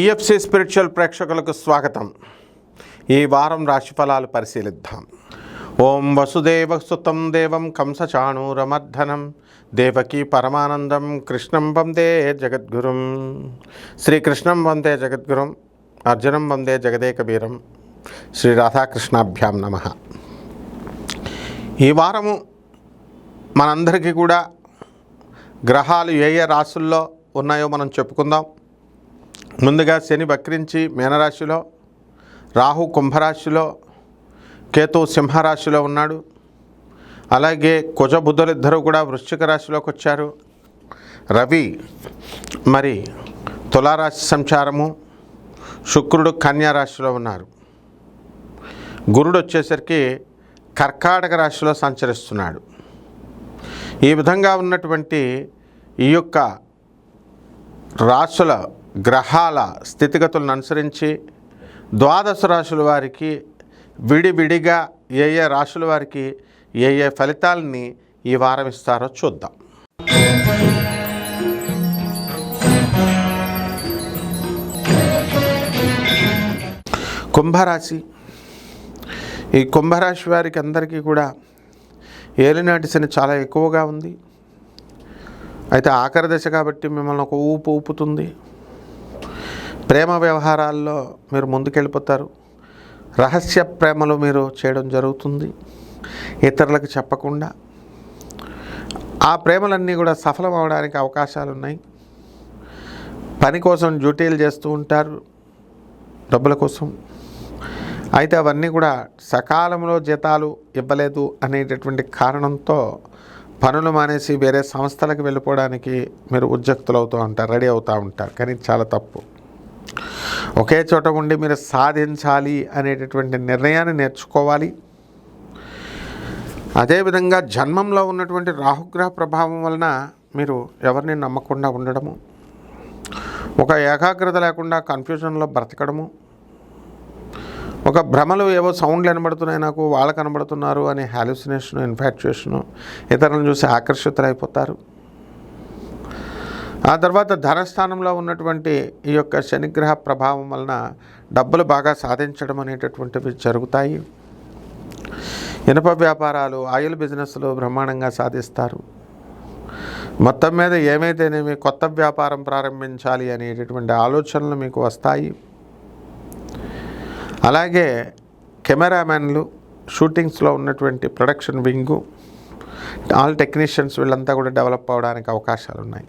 TFC spiritual ప్రేక్షకులకు స్వాగతం. ఈ వారం రాశిఫలాలు పరిశీలిద్దాం. ఓం వసుదేవ సుతం దేవం కంసచాణూరమర్ధనం దేవకీ పరమానందం కృష్ణం వందే జగద్గురుం. శ్రీకృష్ణం వందే జగద్గురుం అర్జునం వందే జగదేకబీరం. శ్రీ రాధాకృష్ణాభ్యాం నమ. ఈ వారము మనందరికీ కూడా గ్రహాలు ఏ ఏ రాసుల్లో ఉన్నాయో మనం చెప్పుకుందాం. ముందుగా శని వక్రించి మీనరాశిలో రాహు కుంభరాశిలో కేతు సింహరాశిలో ఉన్నాడు. అలాగే కుజ బుద్ధులు కూడా వృశ్చిక రాశిలోకి వచ్చారు. రవి మరి తులారాశి సంచారము శుక్రుడు కన్యారాశిలో ఉన్నారు. గురుడు వచ్చేసరికి కర్కాటక రాశిలో సంచరిస్తున్నాడు. ఈ విధంగా ఉన్నటువంటి ఈ యొక్క రాశుల గ్రహాల స్థితిగతులను అనుసరించి ద్వాదశ రాశుల వారికి విడివిడిగా ఏ ఏ రాశుల వారికి ఏ ఏ ఫలితాలని ఈ వారం ఇస్తారో చూద్దాం. కుంభరాశి. ఈ కుంభరాశి వారికి అందరికీ కూడా ఏలినాటి శని చాలా ఎక్కువగా ఉంది. అయితే ఆఖరి దశ కాబట్టి మిమ్మల్ని ఒక ఊపు ఊపుతుంది. ప్రేమ వ్యవహారాల్లో మీరు ముందుకెళ్ళిపోతారు. రహస్య ప్రేమలు మీరు చేయడం జరుగుతుంది. ఇతరులకు చెప్పకుండా. ఆ ప్రేమలన్నీ కూడా సఫలం అవడానికి అవకాశాలు ఉన్నాయి పని కోసం డ్యూటీలు చేస్తూ ఉంటారు డబ్బుల కోసం. అయితే అవన్నీ కూడా సకాలంలో జీతాలు ఇవ్వలేదు అనేటటువంటి కారణంతో పనులు మానేసి వేరే సంస్థలకు వెళ్ళిపోవడానికి మీరు ఉద్యుక్తులు అవుతూ ఉంటారు రెడీ అవుతూ ఉంటారు. కానీ చాలా తప్పు. ఒకే చోట ఉండి మీరు సాధించాలి అనేటటువంటి నిర్ణయాన్ని నేర్చుకోవాలి. అదేవిధంగా జన్మంలో ఉన్నటువంటి రాహుగ్రహ ప్రభావం వలన మీరు ఎవరిని నమ్మకుండా ఉండడము ఒక ఏకాగ్రత లేకుండా కన్ఫ్యూజన్లో బ్రతకడము ఒక భ్రమలు ఏవో సౌండ్లు వినబడుతున్నాయి నాకు వాళ్ళు కనబడుతున్నారు అనే హాలుసినేషను ఇన్ఫాక్చుయేషను ఇతరులను చూసి ఆకర్షితులైపోతారు. ఆ తర్వాత ధనస్థానంలో ఉన్నటువంటి ఈ యొక్క శనిగ్రహ ప్రభావం వలన డబ్బులు బాగా సాధించడం అనేటటువంటివి జరుగుతాయి. ఇనప వ్యాపారాలు ఆయిల్ బిజినెస్లు బ్రహ్మాండంగా సాధిస్తారు. మొత్తం మీద ఏమైతేనేమి కొత్త వ్యాపారం ప్రారంభించాలి అనేటటువంటి ఆలోచనలు మీకు వస్తాయి. అలాగే కెమెరామెన్లు షూటింగ్స్లో ఉన్నటువంటి ప్రొడక్షన్ వింగు ఆల్ టెక్నీషియన్స్ వీళ్ళంతా కూడా డెవలప్ అవడానికి అవకాశాలు ఉన్నాయి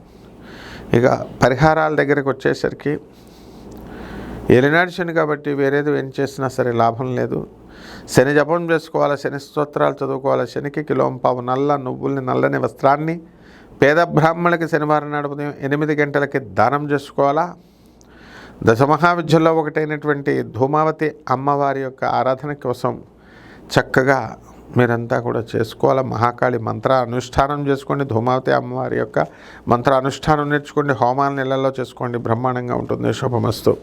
ఇక పరిహారాల దగ్గరకు వచ్చేసరికి ఎలినాడు శని కాబట్టి వేరేది ఏం చేసినా సరే లాభం లేదు. శని జపం చేసుకోవాలి శని స్తోత్రాలు చదువుకోవాలి శనికి కిలోంపావు నల్ల నువ్వుల్ని నల్లని వస్త్రాన్ని పేద బ్రాహ్మణులకి శనివారం నాడు ఉదయం ఎనిమిది గంటలకి దానం చేసుకోవాలా? దశమహావిద్యల్లో ఒకటైనటువంటి ధూమావతి అమ్మవారి యొక్క ఆరాధన కోసం చక్కగా మీరంతా కూడా చేసుకోవాలి? మహాకాళి మంత్ర అనుష్ఠానం చేసుకోండి. ధూమావతి అమ్మవారి యొక్క మంత్ర అనుష్ఠానం నేర్చుకోండి. హోమాల నెలల్లో చేసుకోండి. బ్రహ్మాండంగా ఉంటుంది. శుభమస్తు.